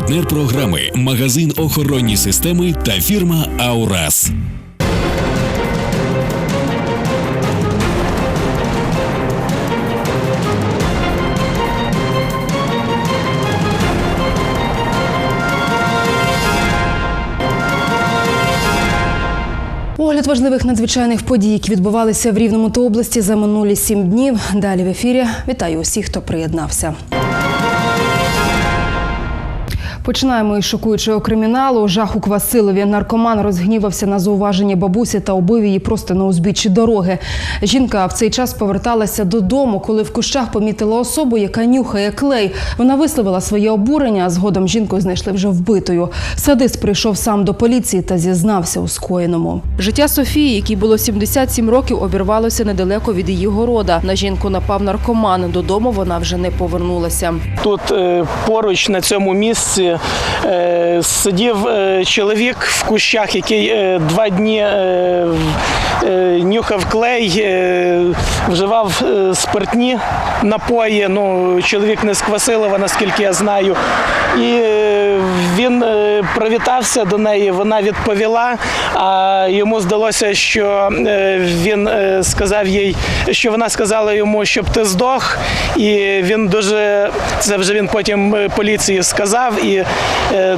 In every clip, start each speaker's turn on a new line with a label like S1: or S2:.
S1: Партнер програми магазин охоронні системи та фірма Аурас.
S2: Огляд важливих надзвичайних подій, які відбувалися в Рівному та області за минулі сім днів. Далі в ефірі. Вітаю усіх, хто приєднався. Починаємо із шокуючого криміналу. Жах у Квасилові. Наркоман розгнівався на зауваження бабусі та убив її просто на узбіччі дороги. Жінка в цей час поверталася додому, коли в кущах помітила особу, яка нюхає клей. Вона висловила своє обурення, а згодом жінку знайшли вже вбитою. Садист прийшов сам до поліції та зізнався у скоєному. Життя Софії, якій було 77 років, обірвалося недалеко від її города. На жінку напав наркоман. Додому вона вже не повернулася.
S3: Тут е, поруч на цьому місці е, сидів е, чоловік в кущах, який е, два дні нюхав клей, вживав спиртні напої. Ну, чоловік не з Квасилова, наскільки я знаю. І він е, привітався до неї, вона відповіла. А йому здалося, що е, він е, сказав їй, що вона сказала йому, щоб ти здох. І він дуже це вже він потім поліції сказав, і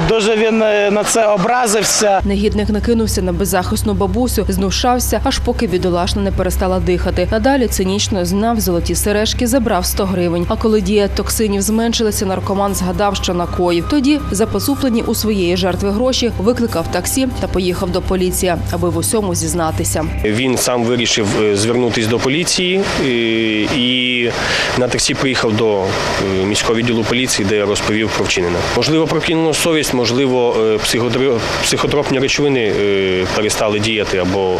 S3: дуже він на це образився.
S2: Негідник накинувся на беззахисну бабусю, знущався, аж поки бідолашна не перестала дихати. Надалі цинічно знав золоті сережки, забрав 100 гривень. А коли дія токсинів зменшилася, наркоман згадав, що накоїв. Тоді, за посуплені у своєї жертви гроші, викликав таксі та поїхав до поліції, аби в усьому зізнатися.
S4: Він сам вирішив е, звернутися до поліції е, і на таксі приїхав до е, міського відділу поліції, де розповів про вчинене. Можливо, прокинула совість, можливо, психотропні речовини перестали діяти або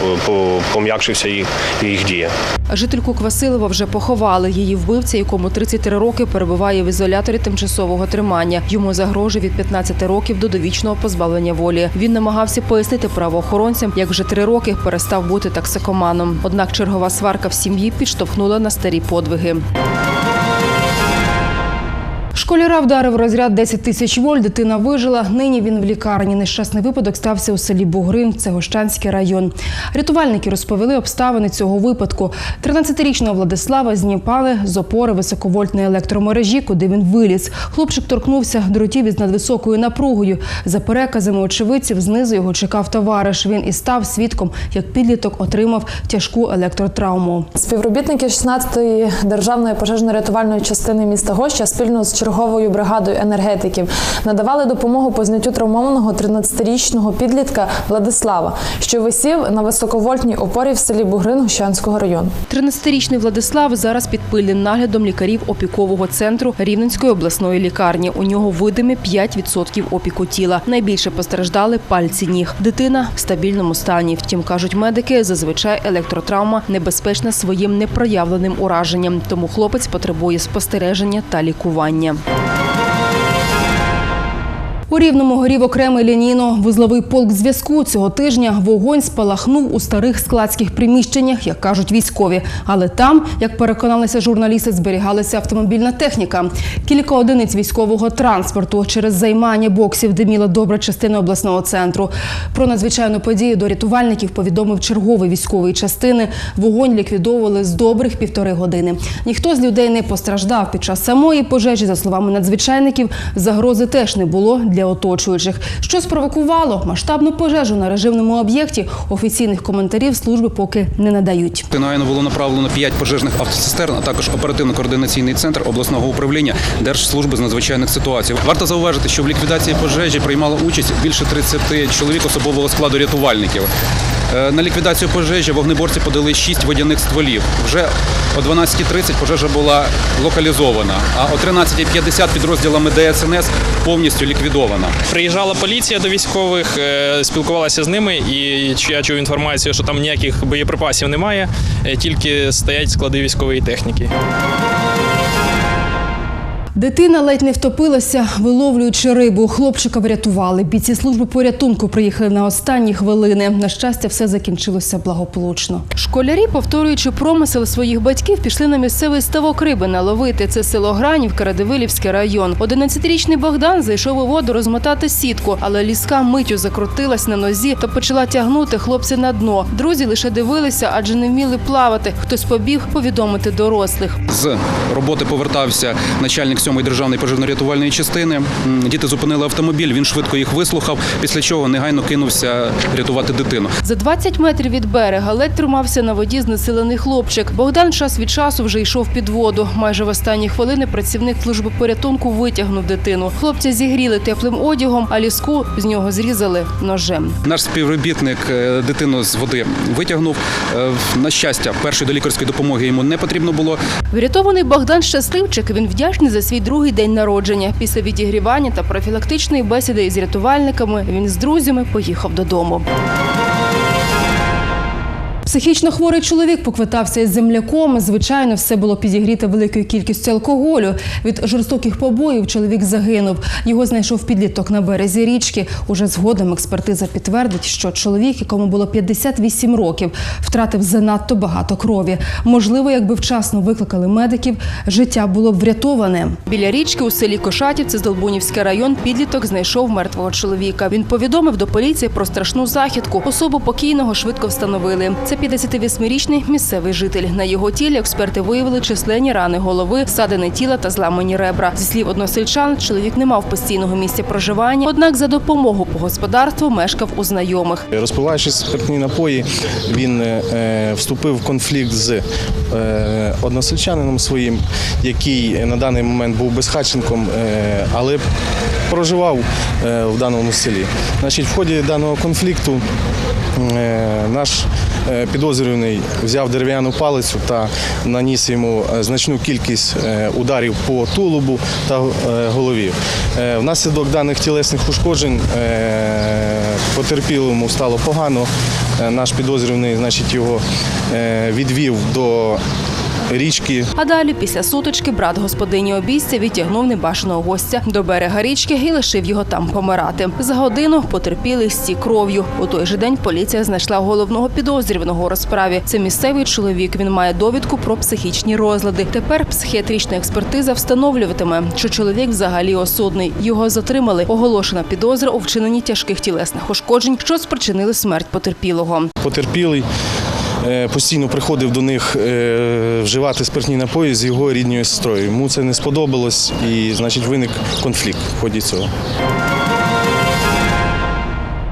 S4: пом'якшився їх, їх дія.
S2: Жительку Квасилова вже поховали. Її вбивця, якому 33 роки, перебуває в ізоляторі тимчасового тримання. Йому загрожує від 15 років до довічного позбавлення волі. Він намагався пояснити правоохоронцям, як вже три роки перестав бути таксикоманом. Однак чергова сварка в сім'ї підштовхнула на старі подвиги. Школяра вдарив розряд 10 тисяч вольт. Дитина вижила. Нині він в лікарні. Нещасний випадок стався у селі Бугрин, це Гощанський район. Рятувальники розповіли обставини цього випадку. 13-річного Владислава знімали з опори високовольтної електромережі, куди він виліз. Хлопчик торкнувся дротів із надвисокою напругою. За переказами очевидців, знизу його чекав товариш. Він і став свідком, як підліток отримав тяжку електротравму.
S5: Співробітники 16-ї державної пожежно-рятувальної частини міста Гоща спільно з черговою бригадою енергетиків надавали допомогу по зняттю травмованого 13-річного підлітка Владислава, що висів на високовольтній опорі в селі Бугрин Гощанського району.
S2: 13-річний Владислав зараз під пильним наглядом лікарів опікового центру Рівненської обласної лікарні. У нього видимі 5% опіку тіла. Найбільше постраждали пальці ніг. Дитина в стабільному стані. Втім, кажуть медики, зазвичай електротравма небезпечна своїм непроявленим ураженням. Тому хлопець потребує спостереження та лікування. Bye. У Рівному горів окремий лінійно-вузловий полк зв'язку. Цього тижня вогонь спалахнув у старих складських приміщеннях, як кажуть військові. Але там, як переконалися журналісти, зберігалася автомобільна техніка. Кілька одиниць військового транспорту через займання боксів диміла добра частина обласного центру. Про надзвичайну подію до рятувальників повідомив черговий військової частини. Вогонь ліквідовували з добрих півтори години. Ніхто з людей не постраждав під час самої пожежі. За словами надзвичайників, загрози теж не було для оточуючих. Що спровокувало масштабну пожежу на режимному об'єкті, офіційних коментарів служби поки не надають.
S6: Негайно було направлено 5 пожежних автоцистерн, а також оперативно-координаційний центр обласного управління Держслужби з надзвичайних ситуацій. Варто зауважити, що в ліквідації пожежі приймало участь більше 30 чоловік особового складу рятувальників. Е, На ліквідацію пожежі вогнеборці подали 6 водяних стволів. Вже о 12.30 пожежа була локалізована, а о 13.50 підрозділами ДСНС повністю ліквідована.
S7: Приїжджала поліція до військових, е, спілкувалася з ними, і я чув інформацію, що там ніяких боєприпасів немає, е, тільки стоять склади військової техніки.
S2: Дитина ледь не втопилася, виловлюючи рибу. Хлопчика врятували. Бійці служби порятунку приїхали на останні хвилини. На щастя, все закінчилося благополучно. Школярі, повторюючи промисел своїх батьків, пішли на місцевий ставок риби наловити. Це село Гранівка, Радивилівський район. 11-річний Богдан зайшов у воду розмотати сітку, але ліска миттю закрутилась на нозі та почала тягнути хлопця на дно. Друзі лише дивилися, адже не вміли плавати. Хтось побіг повідомити дорослих.
S6: З роботи повертався начальник 7-ї державної пожежно-рятувальної частини. Діти зупинили автомобіль, він швидко їх вислухав, після чого негайно кинувся рятувати дитину.
S2: За 20 метрів від берега ледь тримався на воді знесилений хлопчик. Богдан час від часу вже йшов під воду. Майже в останні хвилини працівник служби порятунку витягнув дитину. Хлопця зігріли теплим одягом, а ліску з нього зрізали ножем.
S6: Наш співробітник е, дитину з води витягнув. Е, На щастя, першої до лікарської допомоги йому не потрібно було.
S2: Врятований Богдан щасливчик. Він вдячний за свій другий день народження. Після відігрівання та профілактичної бесіди із рятувальниками він з друзями поїхав додому. Психічно хворий чоловік поквитався із земляком. Звичайно, все було підігріте великою кількістю алкоголю. Від жорстоких побоїв чоловік загинув. Його знайшов підліток на березі річки. Уже згодом експертиза підтвердить, що чоловік, якому було 58 років, втратив занадто багато крові. Можливо, якби вчасно викликали медиків, життя було б врятоване. Біля річки у селі Кошатівці, Здолбунівський район, підліток знайшов мертвого чоловіка. Він повідомив до поліції про страшну західку. Особу покійного швидко встановили. Це 58-річний місцевий житель. На його тілі експерти виявили численні рани голови, ссадини тіла та зламані ребра. Зі слів односельчан, чоловік не мав постійного місця проживання, однак за допомогу по господарству мешкав у знайомих.
S8: Розпиваючи спиртні напої, він е, вступив в конфлікт з е, односельчанином своїм, який на даний момент був безхатченком, е, але проживав в даному селі. Значить, в ході даного конфлікту наш підозрюваний взяв дерев'яну палицю та наніс йому е, значну кількість е, ударів по тулубу та е, голові. Е, Внаслідок даних тілесних ушкоджень е, потерпілому стало погано. Е, Наш підозрюваний, значить, його е, відвів до річки
S2: А далі, після сутички, брат господині обійстя відтягнув небажаного гостя до берега річки і лишив його там помирати. За годину потерпілий стік кров'ю. У той же день поліція знайшла головного підозрюваного у розправі. Це місцевий чоловік. Він має довідку про психічні розлади. Тепер психіатрична експертиза встановлюватиме, що чоловік взагалі осудний. Його затримали. Оголошена підозра у вчиненні тяжких тілесних ушкоджень, що спричинили смерть потерпілого.
S8: потерпілий. Е, Постійно приходив до них е, вживати спиртні напої з його рідною сестрою. Йому це не сподобалось і, значить, виник конфлікт в ході цього.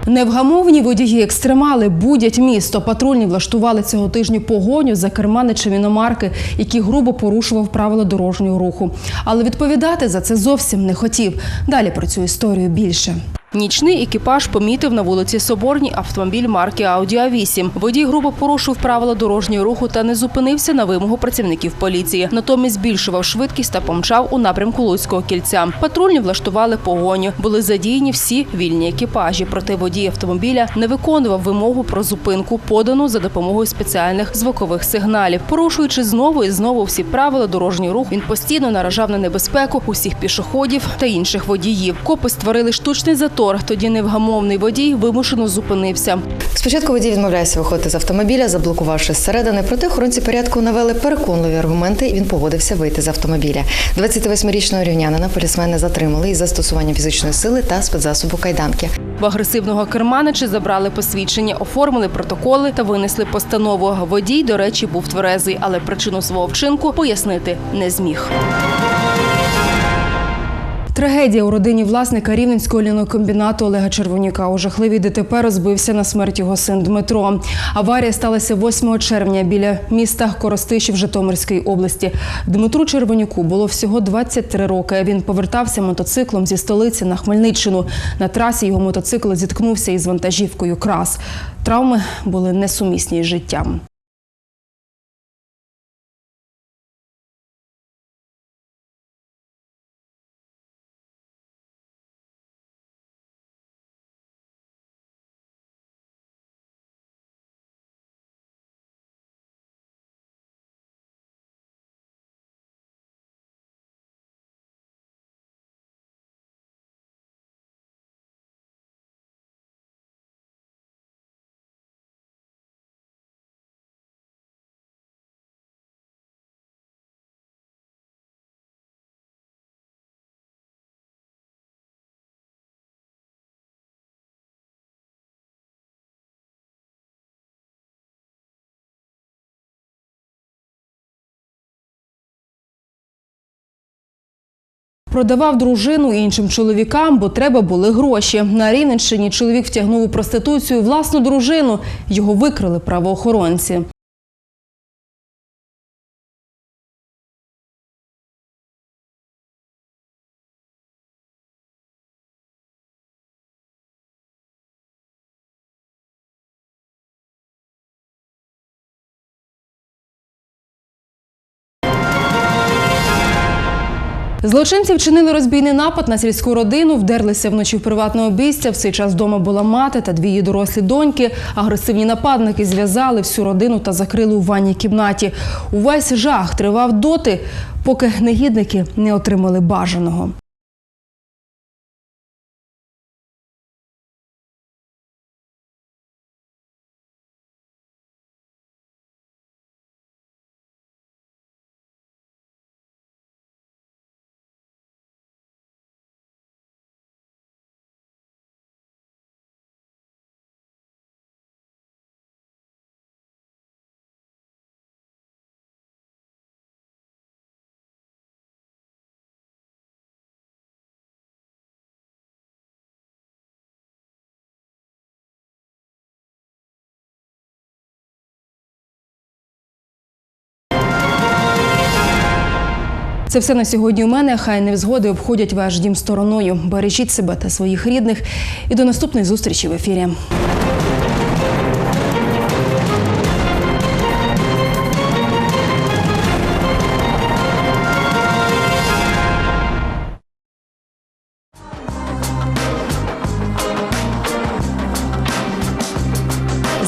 S2: Невгамовні водії екстремали будять місто. Патрульні влаштували цього тижня погоню за керманичем іномарки, який грубо порушував правила дорожнього руху. Але відповідати за це зовсім не хотів. Далі про цю історію більше. Нічний екіпаж помітив на вулиці Соборній автомобіль марки Audi A8. Водій грубо порушив правила дорожнього руху та не зупинився на вимогу працівників поліції. Натомість збільшував швидкість та помчав у напрямку Луцького кільця. Патрульні влаштували погоню. Були задіяні всі вільні екіпажі. Проте водій автомобіля не виконував вимогу про зупинку, подану за допомогою спеціальних звукових сигналів. Порушуючи знову і знову всі правила дорожнього руху, він постійно наражав на небезпеку усіх пішоходів та інших водіїв. Копи створили штучний затор. Тоді невгамовний водій вимушено зупинився.
S9: Спочатку водій відмовляється виходити з автомобіля, заблокувавши зсередини. Проте охоронці порядку навели переконливі аргументи, і він погодився вийти з автомобіля. 28-річного рівнянина полісмени затримали із застосуванням фізичної сили та спецзасобу кайданки.
S2: В агресивного керманича забрали посвідчення, оформили протоколи та винесли постанову. Водій, до речі, був тверезий, але причину свого вчинку пояснити не зміг. Трагедія у родині власника рівненського лінокомбінату Олега Червоніка. У жахливій ДТП розбився на смерть його син Дмитро. Аварія сталася 8 червня біля міста Коростишів Житомирської області. Дмитру Червонюку було всього 23 роки. Він повертався мотоциклом зі столиці на Хмельниччину. На трасі його мотоцикл зіткнувся із вантажівкою крас. Травми були несумісні з життям. Продавав дружину іншим чоловікам, бо треба були гроші. На Рівненщині чоловік втягнув у проституцію власну дружину. Його викрили правоохоронці. Злочинці вчинили розбійний напад на сільську родину, вдерлися вночі в приватне обійстя. В цей час вдома була мати та дві її дорослі доньки. Агресивні нападники зв'язали всю родину та закрили у ванній кімнаті. Увесь жах тривав доти, поки негідники не отримали бажаного. Це все на сьогодні у мене. Хай невзгоди обходять ваш дім стороною. Бережіть себе та своїх рідних. І до наступної зустрічі в ефірі.